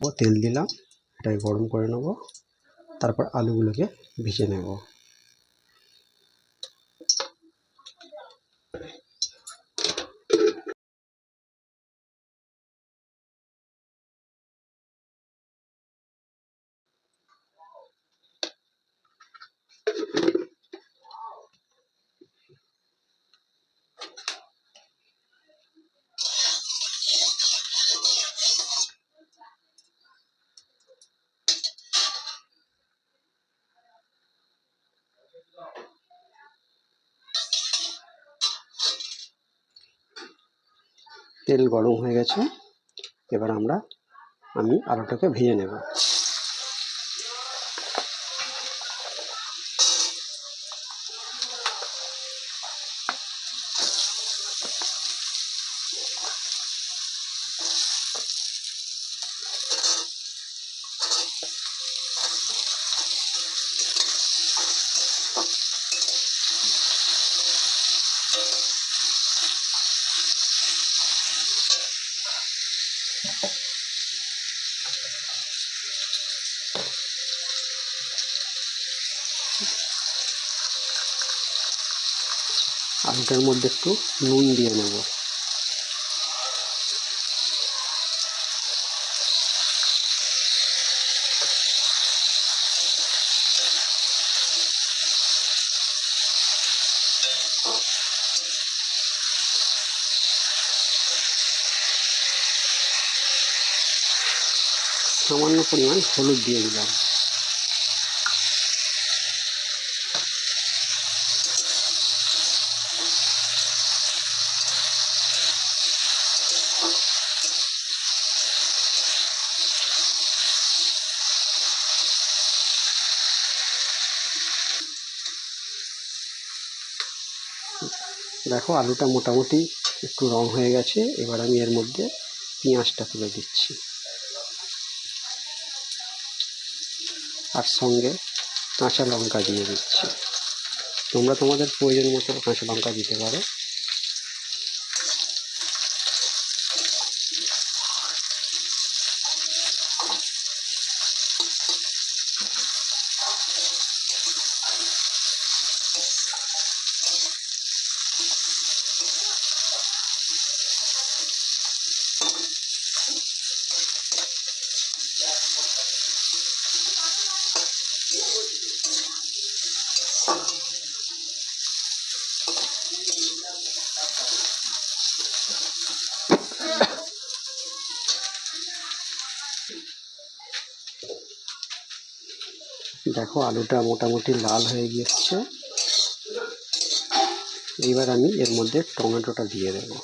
ও তেল দিলাম এটাকে গরম করে নেব। তারপর আলুগুলোকে ভেজে নেব। তেল গরম হয়ে গেছে। এবার আমরা আমি আলুটাকে ভেজে নেব। আলুটার মধ্যে একটু নুন দিয়ে নেব। সামান্য পরিমাণ হলুদ দিয়ে দিলাম। দেখো আলুটা মোটামুটি একটু রং হয়ে গেছে, এবার আমি এর মধ্যে পেঁয়াজটা তুলে দিচ্ছি। আর সঙ্গে কাঁচা লঙ্কা দিয়ে দিচ্ছি। তোমরা তোমাদের প্রয়োজন মতো কাঁচা লঙ্কা দিতে পারো। দেখো আলুটা মোটামুটি লাল হয়ে গিয়েছে। এইবার আমি এর মধ্যে টমেটোটা দিয়ে দেবো।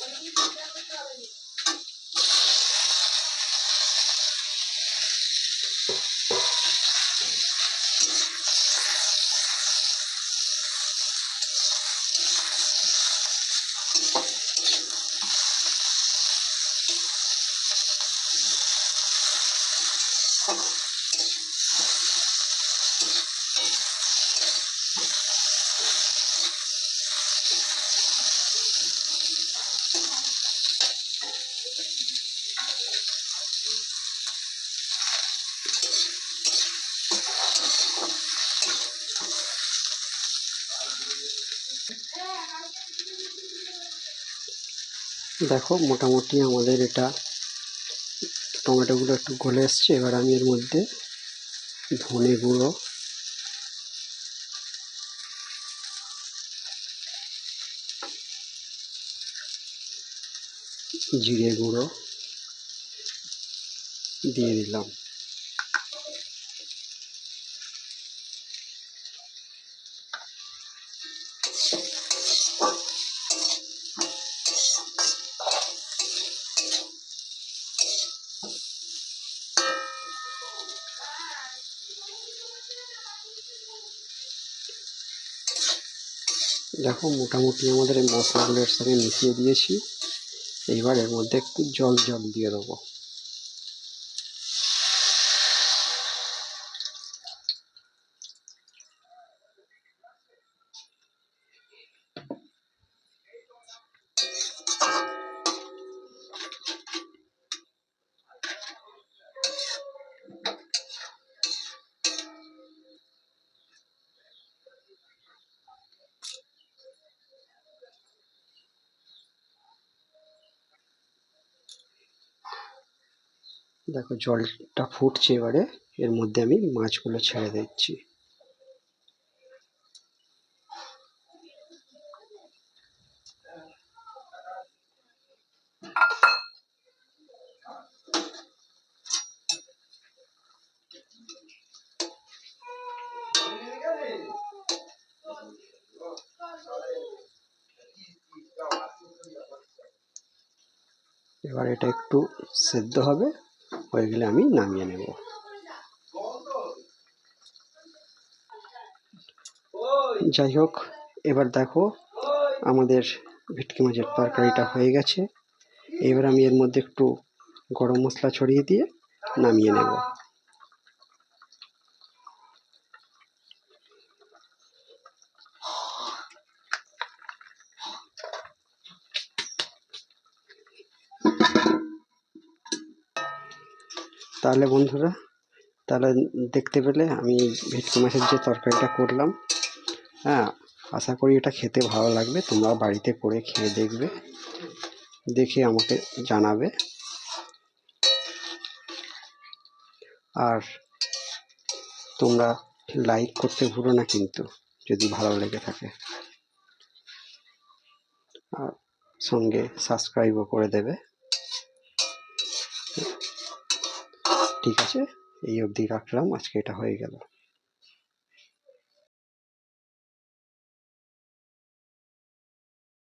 দেখো, মোটামুটি আমাদের এটা টমেটোগুলো একটু গলে এসছে, এবার আমি এর মধ্যে ধনে গুঁড়ো। জিরে গুঁড়ো দিয়ে দিলাম। দেখো, মোটামুটি আমাদের এই মশলাগুলো এর সঙ্গে মিশিয়ে দিয়েছি। এইবার এর মধ্যে একটু জল জল দিয়ে দেবো। দেখো জলটা ফুটছে এবারে। এর মধ্যে আমি মাছগুলো ছেড়ে দিচ্ছি। এবার এটা একটু সেদ্ধ হবে। হয়ে গেলে আমি নামিয়ে নেব। যাই হোক, এবার দেখো আমাদের ভেটকি মাছের তরকারিটা হয়ে গেছে। এবার আমি এর মধ্যে একটু গরম মশলা ছড়িয়ে দিয়ে নামিয়ে নেব। তাহলে বন্ধুরা, তাহলে দেখতে পেলে আমি ভেটকি মাছের যে তরকারিটা করলাম হ্যাঁ আশা করি এটা খেতে ভালো লাগবে তোমরা বাড়িতে করে খেয়ে দেখবে, দেখে আমাকে জানাবে। আর তোমরা লাইক করতে ভুলো না কিন্তু, যদি ভালো লেগে থাকে। আর সঙ্গে সাবস্ক্রাইবও করে দেবে। ঠিক আছে এই অবধি রাখলাম আজকে এটা হয়ে গেল।